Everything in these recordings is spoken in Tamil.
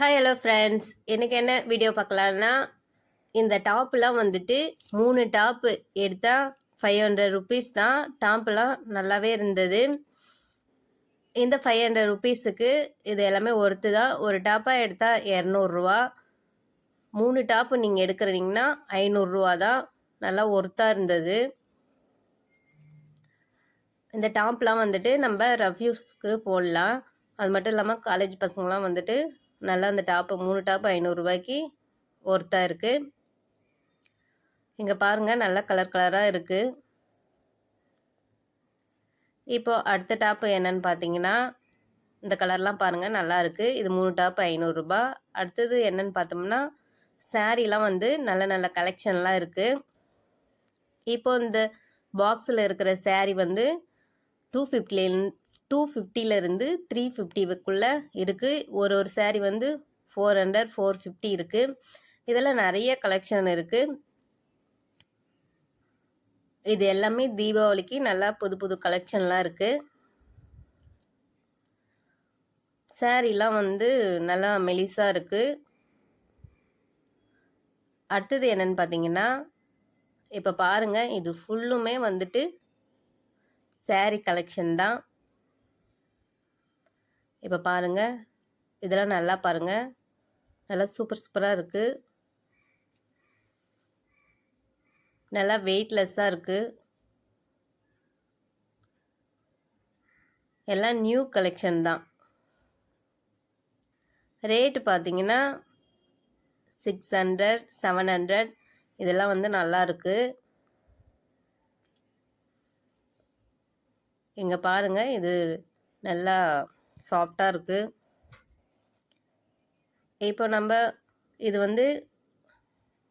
ஹாய் ஹலோ ஃப்ரெண்ட்ஸ் எனக்கு என்ன வீடியோ பார்க்கலான்னா இந்த டாப்லாம் வந்துட்டு மூணு டாப்பு எடுத்தால் ஃபைவ் ஹண்ட்ரட் ருபீஸ் தான். டாப்லாம் நல்லாவே இருந்தது. இந்த ஃபைவ் ஹண்ட்ரட் ருபீஸுக்கு இது எல்லாமே ஒர்த்து தான். ஒரு டாப்பாக எடுத்தால் இரநூறுவா மூணு டாப்பு நீங்கள் எடுக்கிறீங்கன்னா ஐநூறுரூவா தான். நல்லா ஒர்த்தாக இருந்தது. இந்த டாப்லாம் வந்துட்டு நம்ம ரவ்யூஸ்க்கு போடலாம். அது மட்டும் இல்லாமல் காலேஜ் பசங்களாம் வந்துட்டு நல்லா அந்த டாப்பு மூணு டாப்பு ஐநூறுரூவாய்க்கு ஒர்த்தாக இருக்குது இங்கே பாருங்கள் நல்லா கலர் கலராக இருக்குது இப்போது அடுத்த டாப்பு என்னன்னு பார்த்தீங்கன்னா இந்த கலர்லாம் பாருங்கள் நல்லா இருக்குது இது மூணு டாப்பு ஐநூறுரூபா. அடுத்தது என்னன்னு பார்த்தோம்னா சாரீலாம் வந்து நல்ல நல்ல கலெக்ஷன்லாம் இருக்குது இப்போ இந்த பாக்ஸில் இருக்கிற சாரீ வந்து டூ ஃபிஃப்டிலேருந்து டூ ஃபிஃப்டிலேருந்து த்ரீ ஃபிஃப்டிக்குள்ளே இருக்குது ஒரு ஒரு சாரீ வந்து ஃபோர் ஹண்ட்ரட் ஃபோர் ஃபிஃப்டி இருக்குது இதெல்லாம் நிறைய கலெக்ஷன் இருக்குது இது எல்லாமே தீபாவளிக்கு நல்லா புது புது கலெக்ஷன்லாம் இருக்குது சாரீலாம் வந்து நல்லா மெலிசாக இருக்குது அடுத்தது என்னன்னு பார்த்தீங்கன்னா இப்போ பாருங்கள் இது ஃபுல்லுமே வந்துட்டு சாரீ கலெக்ஷன் தான். இப்போ பாருங்கள் இதெல்லாம் நல்லா பாருங்கள் நல்லா சூப்பர் சூப்பராக இருக்குது நல்லா வெயிட்லெஸ்ஸாக இருக்குது எல்லாம் நியூ கலெக்ஷன் தான். ரேட்டு பார்த்தீங்கன்னா சிக்ஸ் ஹண்ட்ரட் செவன் ஹண்ட்ரட் இதெல்லாம் வந்து நல்லா இருக்குது இங்கே பாருங்கள் இது நல்லா சாஃப்டாக இருக்குது இப்போ நம்ம இது வந்து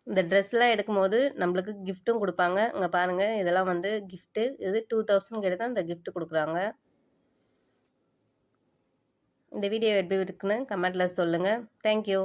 இந்த ட்ரெஸ்லாம் எடுக்கும்போது நம்மளுக்கு கிஃப்ட்டும் கொடுப்பாங்க. இங்கே பாருங்கள் இதெல்லாம் வந்து கிஃப்ட்டு இது டூ தௌசண்ட் கிட்ட தான் இந்த கிஃப்ட் கொடுக்குறாங்க. இந்த வீடியோ எப்படி இருக்குன்னு கமெண்ட்டில் சொல்லுங்கள் தேங்க்யூ